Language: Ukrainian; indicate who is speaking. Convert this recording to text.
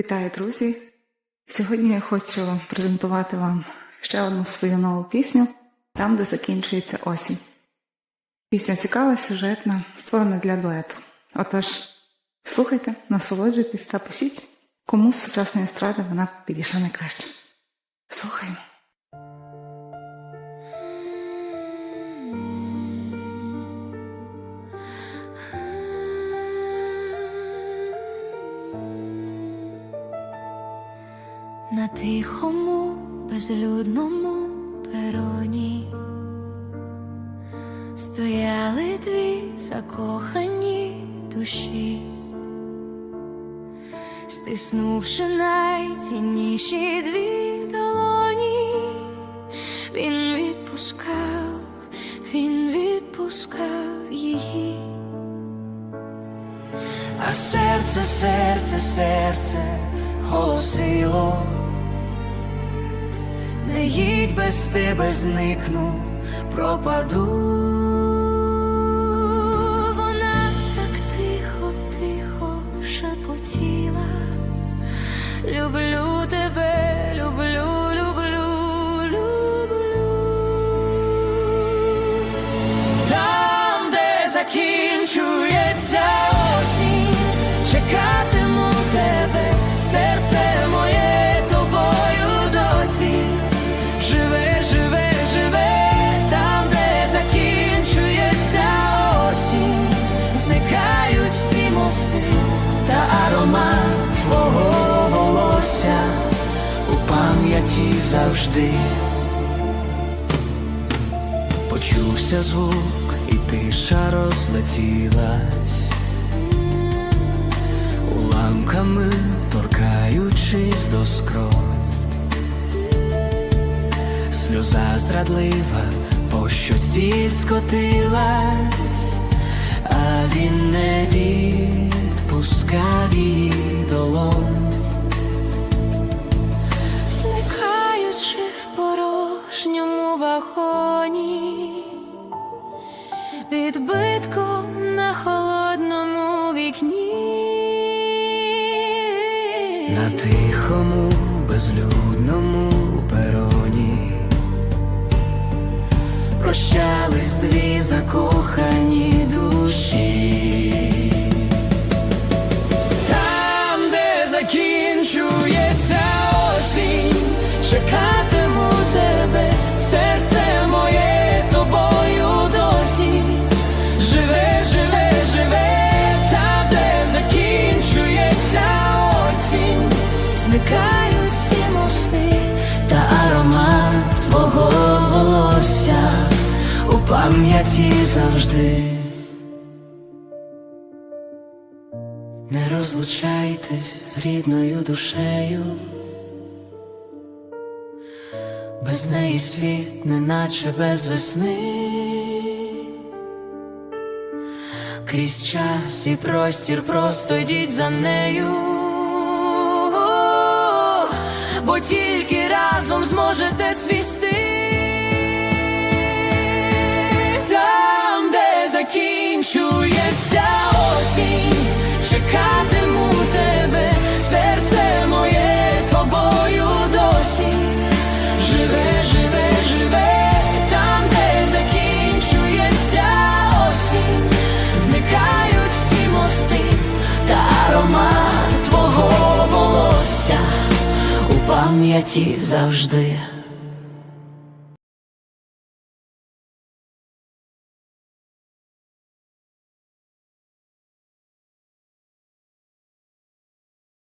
Speaker 1: Вітаю, друзі! Сьогодні я хочу презентувати вам ще одну свою нову пісню там, де закінчується осінь. Пісня цікава, сюжетна, створена для дуету. Отож, слухайте, насолоджуйтесь та пишіть, кому з сучасної естради вона підійшла найкраще. Слухаємо.
Speaker 2: На тихому, безлюдному пероні. Стояли дві закохані душі, стиснувши найцінніші дві долоні, він відпускав, він відпускав її.
Speaker 3: А серце, серце, серце голосило, їдь без тебе зникну, пропаду. Та твого волосся у пам'яті завжди. Почувся звук, і тиша розлетілась, уламками торкаючись до скронь. Сльоза зрадлива по щоці скотилась, а він не відпускав її долонь.
Speaker 2: Зникаючи в порожньому вагоні, відбитком на холодному вікні.
Speaker 3: На тихому, безлюдному пероні прощались дві закохані чекатиму тебе, серце моє тобою досі. Живе, живе, живе, там, де закінчується осінь, зникають мости та аромат твого волосся у пам'яті завжди. Не розлучайтесь з рідною душею, без неї світ, неначе без весни. Крізь час і простір просто йдіть за нею, бо тільки разом зможете цвісти. Пам'яті завжди.